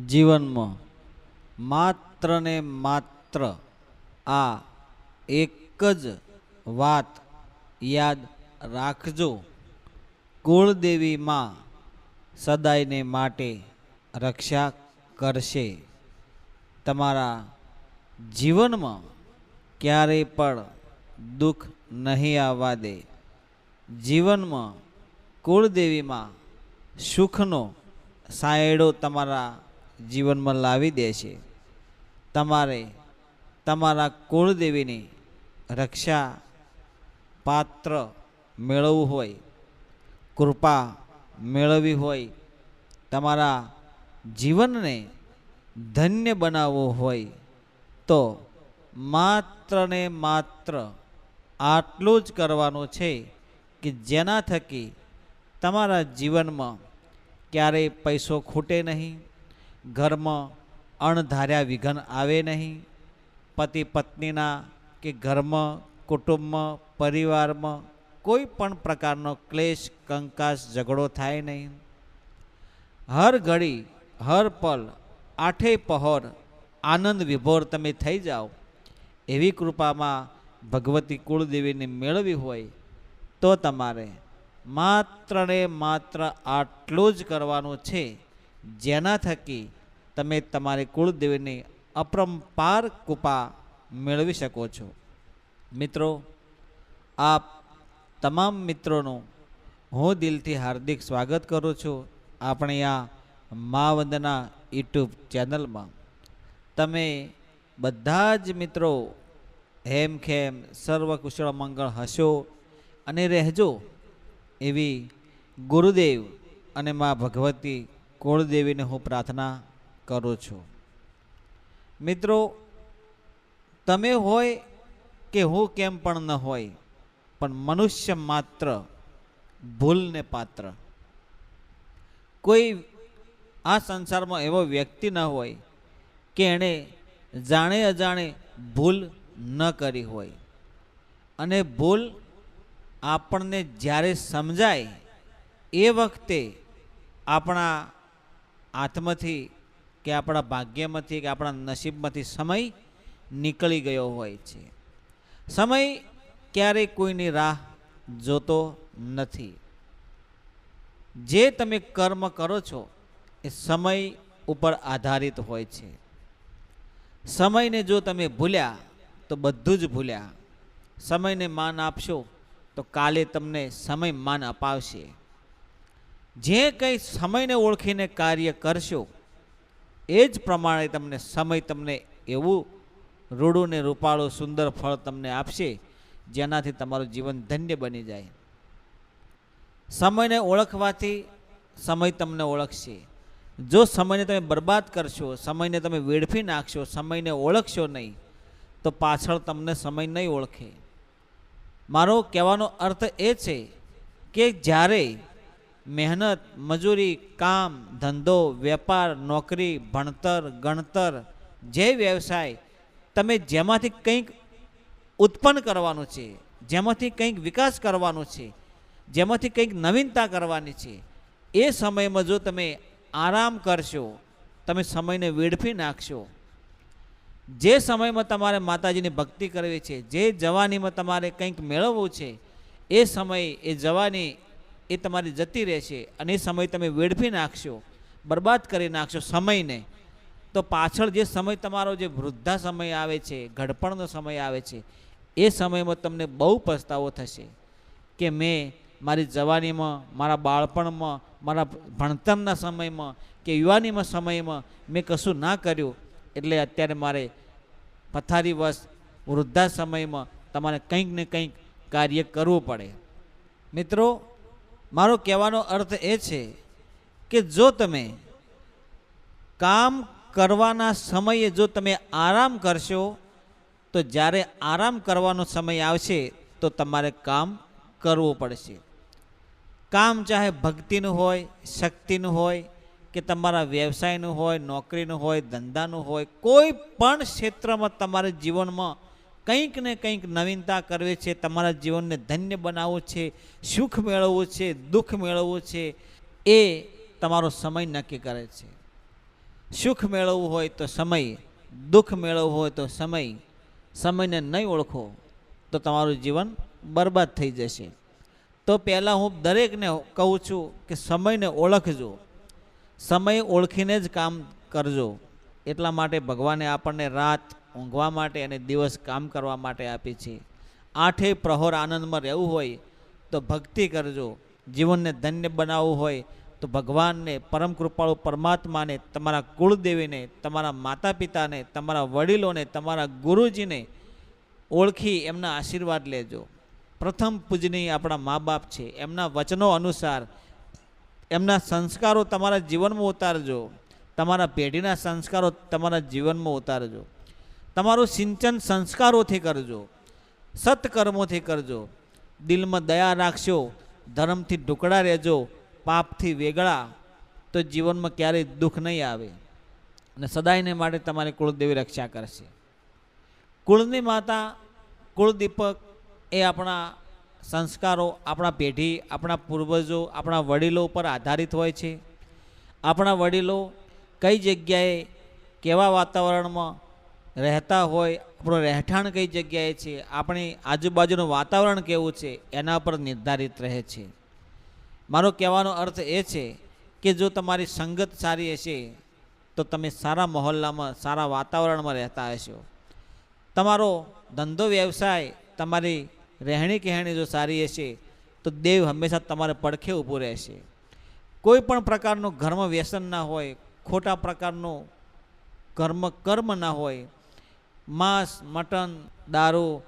જીવનમાં માત્ર ને માત્ર આ એક જ વાત યાદ રાખજો. કુળદેવી માં સદાયને માટે રક્ષા કરશે. તમારા જીવનમાં ક્યારેય પણ દુઃખ નહીં આવવા દે. જીવનમાં કુળદેવીમાં સુખનો સાયડો તમારા જીવનમાં લાવી દે છે. તમારે તમારા કુળદેવીની રક્ષા પાત્ર મેળવવું હોય, કૃપા મેળવવી હોય, તમારા જીવનને ધન્ય બનાવવું હોય, તો માત્ર ને માત્ર આટલું જ કરવાનું છે કે જેના થકી તમારા જીવનમાં ક્યારેય પૈસો ખૂટે નહીં. ઘરમાં અણધાર્યા વિઘન આવે નહીં. પતિ પત્નીના કે ઘરમાં, કુટુંબમાં, પરિવારમાં કોઈ પણ પ્રકારનો ક્લેશ, કંકાસ, ઝઘડો થાય નહીં. હર ઘડી, હર પલ, આઠે પહોર આનંદ વિભોર તમે થઈ જાઓ. એવી કૃપામાં ભગવતી કુળદેવીને મેળવી હોય તો તમારે માત્ર ને માત્ર આટલું જ કરવાનું છે. જેના થકી તમે તમારી કુળદેવીની અપરંપાર કૃપા મેળવી શકો છો. મિત્રો, આપ તમામ મિત્રોનું હું દિલથી હાર્દિક સ્વાગત કરું છું આપણે આ મા વંદના યુટ્યુબ ચેનલમાં. તમે બધા જ મિત્રો હેમખેમ સર્વ કુશળ મંગળ હશો અને રહેજો એવી ગુરુદેવ અને મા ભગવતી કુળદેવીને હું પ્રાર્થના કરું છું. મિત્રો, તમે હોય કે હું કેમ પણ ન હોય, પણ મનુષ્ય માત્ર ભૂલને પાત્ર. કોઈ આ સંસારમાં એવો વ્યક્તિ ન હોય કે એણે જાણે અજાણે ભૂલ ન કરી હોય. અને ભૂલ આપણને જ્યારે સમજાય એ વખતે આપણા હાથમાંથી કે આપણા ભાગ્યમાંથી કે આપણા નસીબમાંથી સમય નીકળી ગયો હોય છે. સમય ક્યારેય કોઈની રાહ જોતો નથી. જે તમે કર્મ કરો છો એ સમય ઉપર આધારિત હોય છે. સમયને જો તમે ભૂલ્યા તો બધું જ ભૂલ્યા. સમયને માન આપશો તો કાલે તમને સમય માન અપાવશે. જે કંઈ સમયને ઓળખીને કાર્ય કરશો, એ જ પ્રમાણે તમને સમય તમને એવું રૂડું ને રૂપાળું સુંદર ફળ તમને આપશે, જેનાથી તમારું જીવન ધન્ય બની જાય. સમયને ઓળખવાથી સમય તમને ઓળખશે. જો સમયને તમે બરબાદ કરશો, સમયને તમે વેડફી નાખશો, સમયને ઓળખશો નહીં, તો પાછળ તમને સમય નહીં ઓળખે. મારો કહેવાનો અર્થ એ છે કે જ્યારે મહેનત, મજૂરી, કામ, ધંધો, વેપાર, નોકરી, ભણતર, ગણતર, જે વ્યવસાય તમે જેમાંથી કંઈક ઉત્પન્ન કરવાનું છે, જેમાંથી કંઈક વિકાસ કરવાનો છે, જેમાંથી કંઈક નવીનતા કરવાની છે, એ સમયમાં જો તમે આરામ કરશો, તમે સમયને વેડફી નાખશો. જે સમયમાં તમારે માતાજીની ભક્તિ કરવી છે, જે જવાનીમાં તમારે કંઈક મેળવવું છે, એ સમય, એ જવાની એ તમારી જતી રહેશે અને એ સમય તમે વેડફી નાખશો, બરબાદ કરી નાખશો સમયને. તો પાછળ જે સમય તમારો જે વૃદ્ધા સમય આવે છે, ઘડપણનો સમય આવે છે, એ સમયમાં તમને બહુ પસ્તાવો થશે કે મેં મારી જવાનીમાં, મારા બાળપણમાં, મારા ભણતરના સમયમાં કે યુવાનીમાં સમયમાં મેં કશું ના કર્યું એટલે અત્યારે મારે પથારીવશ વૃદ્ધા સમયમાં તમારે કંઈક ને કંઈક કાર્ય કરવું પડે. મિત્રો મારો કહેવાનો અર્થ એ છે કે જો તમે કામ કરવાના સમયે જો તમે આરામ કરશો, તો જ્યારે આરામ કરવાનો સમય આવશે, તો તમારે કામ કરવું પડશે. કામ ચાહે ભક્તિનું હોય, શક્તિનું હોય, કે તમારા વ્યવસાયનું હોય, નોકરીનું હોય, ધંધાનું હોય, કોઈ પણ ક્ષેત્રમાં તમારા જીવનમાં કંઈક ને કંઈક નવીનતા કરવી છે, તમારા જીવનને ધન્ય બનાવવું છે, સુખ મેળવવું છે, દુઃખ મેળવવું છે, એ તમારો સમય નક્કી કરે છે. સુખ મેળવવું હોય તો સમય, દુઃખ મેળવવું હોય તો સમય, સમયને નહીં ઓળખો તો તમારું જીવન બરબાદ થઈ જશે. તો પહેલાં હું દરેકને કહું છું કે સમયને ઓળખજો. સમય ઓળખીને જ કામ કરજો. એટલા માટે ભગવાને આપણને રાત ઊંઘવા માટે અને દિવસ કામ કરવા માટે આપી છે. આઠેય પ્રહોર આનંદમાં રહેવું હોય તો ભક્તિ કરજો. જીવનને ધન્ય બનાવવું હોય તો ભગવાનને, પરમ કૃપાળુ પરમાત્માને, તમારા કુળદેવીને, તમારા માતા પિતાને તમારા વડીલોને, તમારા ગુરુજીને ઓળખી એમના આશીર્વાદ લેજો. પ્રથમ પૂજનીય આપણા મા બાપ છે. એમના વચનો અનુસાર એમના સંસ્કારો તમારા જીવનમાં ઉતારજો. તમારા પેઢીના સંસ્કારો તમારા જીવનમાં ઉતારજો. તમારું સિંચન સંસ્કારોથી કરજો, સત્કર્મોથી કરજો, દિલમાં દયા રાખશો, ધર્મથી ઢુકડા રહેજો, પાપથી વેગળા, તો જીવનમાં ક્યારેય દુઃખ નહીં આવે. અને સદાયને માટે તમારી કુળદેવી રક્ષા કરશે. કુળની માતા, કુળદીપક એ આપણા સંસ્કારો, આપણા પેઢી, આપણા પૂર્વજો, આપણા વડીલો પર આધારિત હોય છે. આપણા વડીલો કઈ જગ્યાએ કેવા વાતાવરણમાં રહેતા હોય, આપણું રહેઠાણ કઈ જગ્યાએ છે, આપણી આજુબાજુનું વાતાવરણ કેવું છે, એના પર નિર્ધારિત રહે છે. મારો કહેવાનો અર્થ એ છે કે જો તમારી સંગત સારી હશે, તો તમે સારા મહોલ્લામાં, સારા વાતાવરણમાં રહેતા હશો. તમારો ધંધો વ્યવસાય, તમારી રહેણી કહેણી જો સારી હશે, તો દેવ હંમેશા તમારે પડખે ઊભું રહેશે. કોઈ પણ પ્રકારનું ઘર્મ વ્યસન ના હોય, ખોટા પ્રકારનું કર્મ કર્મ ના હોય માંસ, મટન, દારૂ,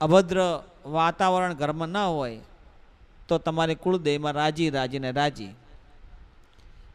અભદ્ર વાતાવરણ ઘરમાં ના હોય તો તમારી કુળદેવમાં રાજી રાજીને રાજી.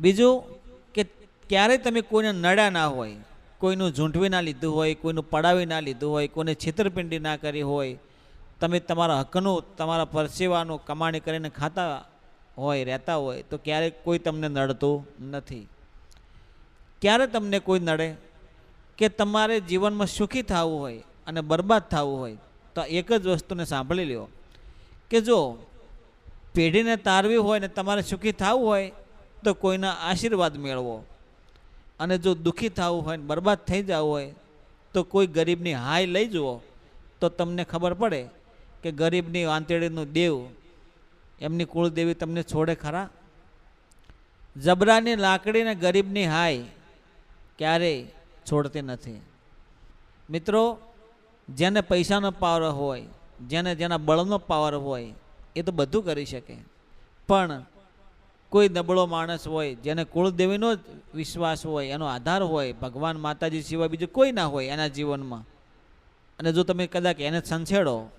બીજું કે ક્યારેય તમે કોઈને નડ્યા ના હોય, કોઈનું ઝૂંટવી ના લીધું હોય, કોઈનું પડાવી ના લીધું હોય, કોઈને છેતરપિંડી ના કરી હોય, તમે તમારા હકનું, તમારા પરસેવાનું કમાણી કરીને ખાતા હોય, રહેતા હોય, તો ક્યારેક કોઈ તમને નડતું નથી. ક્યારે તમને કોઈ નડે? કે તમારે જીવનમાં સુખી થવું હોય અને બરબાદ થવું હોય, તો એક જ વસ્તુને સાંભળી લ્યો. કે જો પેઢીને તારવી હોય ને તમારે સુખી થવું હોય, તો કોઈના આશીર્વાદ મેળવો. અને જો દુઃખી થવું હોય ને બરબાદ થઈ જવું હોય, તો કોઈ ગરીબની હાય લઈ જુઓ, તો તમને ખબર પડે કે ગરીબની વાંતેડીનું દેવ, એમની કુળદેવી તમને છોડે ખરા? જબરાની લાકડીને ગરીબની હાય ક્યારેય છોડતી નથી. મિત્રો, જેને પૈસાનો પાવર હોય, જેને જેના બળનો પાવર હોય, એ તો બધું કરી શકે. પણ કોઈ નબળો માણસ હોય, જેને કુળદેવીનો જ વિશ્વાસ હોય, એનો આધાર હોય, ભગવાન માતાજી સિવાય બીજું કોઈ ના હોય એના જીવનમાં. અને જો તમે કદાચ એને સંછેડો,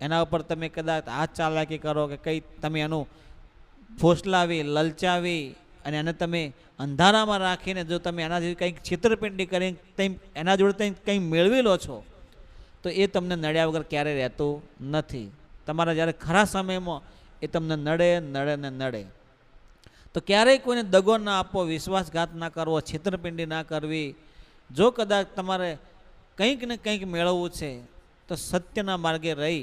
એના ઉપર તમે કદાચ હાથ ચાલાકી કરો કે કંઈ તમે એનું ફોસલાવી, લલચાવી અને એને તમે અંધારામાં રાખીને જો તમે એનાથી કંઈક છેતરપિંડી કરીને કંઈ એના જોડે કંઈ કંઈ મેળવી લો છો, તો એ તમને નડ્યા વગર ક્યારેય રહેતું નથી. તમારા જ્યારે ખરા સમયમાં એ તમને નડે નડે ને નડે. તો ક્યારેય કોઈને દગો ના આપવો, વિશ્વાસઘાત ના કરવો, છેતરપિંડી ના કરવી. જો કદાચ તમારે કંઈક ને કંઈક મેળવવું છે, તો સત્યના માર્ગે રહી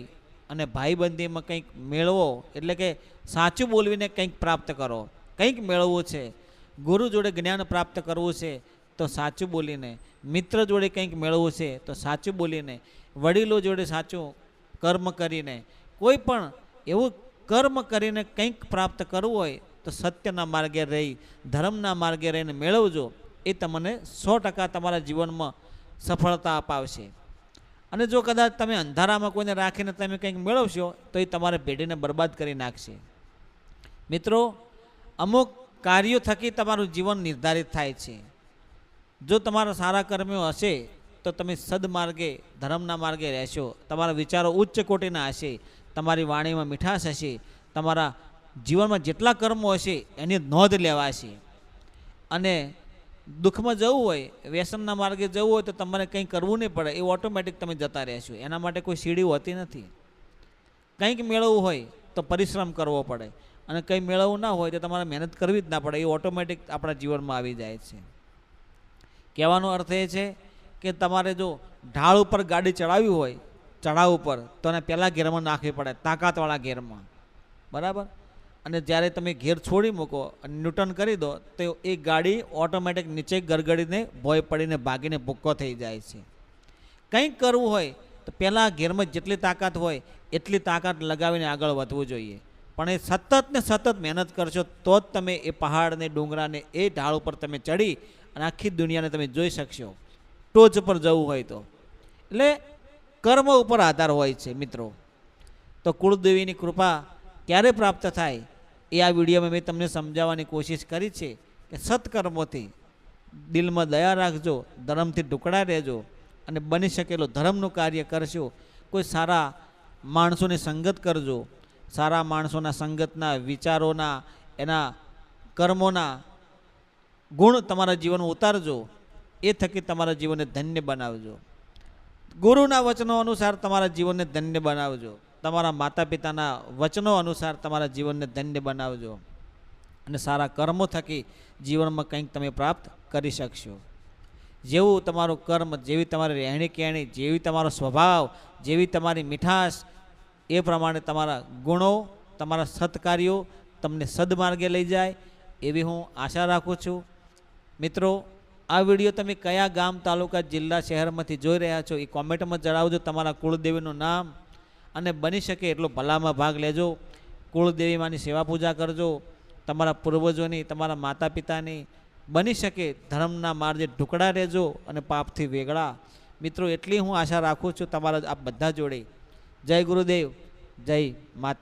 અને ભાઈબંધીમાં કંઈક મેળવો, એટલે કે સાચું બોલવીને કંઈક પ્રાપ્ત કરો. કંઈક મેળવવું છે, ગુરુ જોડે જ્ઞાન પ્રાપ્ત કરવું છે, તો સાચું બોલીને, મિત્ર જોડે કંઈક મેળવવું છે, તો સાચું બોલીને, વડીલો જોડે સાચું કર્મ કરીને, કોઈ પણ એવું કર્મ કરીને કંઈક પ્રાપ્ત કરવું હોય, તો સત્યના માર્ગે રહી, ધર્મના માર્ગે રહીને મેળવજો, એ તમને સો ટકા તમારા જીવનમાં સફળતા અપાવશે. અને જો કદાચ તમે અંધારામાં કોઈને રાખીને તમે કંઈક મેળવશો, તો એ તમારે પેઢીને બરબાદ કરી નાખશે. મિત્રો અમુક કાર્યો થકી તમારું જીવન નિર્ધારિત થાય છે. જો તમારા સારા કર્મીઓ હશે, તો તમે સદમાર્ગે, ધર્મના માર્ગે રહેશો. તમારા વિચારો ઉચ્ચ કોટીના હશે. તમારી વાણીમાં મીઠાશ હશે. તમારા જીવનમાં જેટલા કર્મો હશે, એની નોંધ લેવાશે. અને દુઃખમાં જવું હોય, વ્યસનના માર્ગે જવું હોય, તો તમારે કંઈ કરવું નહીં પડે. એ ઓટોમેટિક તમે જતા રહેશો. એના માટે કોઈ સીડી હોતી નથી. કંઈક મેળવવું હોય, તો પરિશ્રમ કરવો પડે. અને કંઈ મેળવવું ના હોય તો તમારે મહેનત કરવી જ ના પડે. એ ઓટોમેટિક આપણા જીવનમાં આવી જાય છે. કહેવાનો અર્થ એ છે કે તમારે જો ઢાળ ઉપર ગાડી ચડાવવી હોય ચડાવ ઉપર, તો એને પહેલાં ગેરમાં નાખવી પડે, તાકાતવાળા ગેરમાં બરાબર? અને જ્યારે તમે ઘેર છોડી મૂકો અને ન્યૂટન કરી દો, તો એ ગાડી ઓટોમેટિક નીચે ગરગડીને, ભોય પડીને ભાગીને ભૂક્કો થઈ જાય છે. કંઈક કરવું હોય, તો પહેલાં ઘેરમાં જેટલી તાકાત હોય, એટલી તાકાત લગાવીને આગળ વધવું જોઈએ. પણ એ સતત ને સતત મહેનત કરશો, તો જ તમે એ પહાડને, ડુંગરાને, એ ઢાળ ઉપર તમે ચડી અને આખી દુનિયાને તમે જોઈ શકશો. ટોચ પર જવું હોય તો. એટલે કર્મ ઉપર આધાર હોય છે, મિત્રો. તો કુળદેવીની કૃપા ક્યારે પ્રાપ્ત થાય એ આ વિડીયોમાં મેં તમને સમજાવવાની કોશિશ કરી છે કે સત્કર્મોથી દિલમાં દયા રાખજો, ધર્મથી ટુકડા રહેજો અને બની શકેલો ધર્મનું કાર્ય કરશો. કોઈ સારા માણસોની સંગત કરજો સારા માણસોના સંગતના, વિચારોના, એના કર્મોના ગુણ તમારા જીવનમાં ઉતારજો. એ થકી તમારા જીવનને ધન્ય બનાવજો. ગુરુના વચનો અનુસાર તમારા જીવનને ધન્ય બનાવજો. તમારા માતા પિતાના વચનો અનુસાર તમારા જીવનને ધન્ય બનાવજો. અને સારા કર્મો થકી જીવનમાં કંઈક તમે પ્રાપ્ત કરી શકશો. જેવું તમારું કર્મ, જેવી તમારી રહેણી કહેણી જેવી તમારો સ્વભાવ, જેવી તમારી મીઠાશ એ પ્રમાણે તમારા ગુણો, તમારા સત્કાર્યો તમને સદમાર્ગે લઈ જાય એવી હું આશા રાખું છું. મિત્રો, આ વીડિયો તમે કયા ગામ, તાલુકા, જિલ્લા, શહેરમાંથી જોઈ રહ્યા છો એ કોમેન્ટમાં જણાવજો તમારા કુળદેવીનું નામ અને બની શકે એટલો ભલામાં ભાગ લેજો. કુળદેવીમાંની સેવા પૂજા કરજો. તમારા પૂર્વજોની, તમારા માતા પિતાની બની શકે ધર્મના માર્ગે ઢુકડા રહેજો અને પાપથી વેગળા. મિત્રો, એટલી હું આશા રાખું છું તમારા આ બધા જોડે. જય ગુરુદેવ જય માતા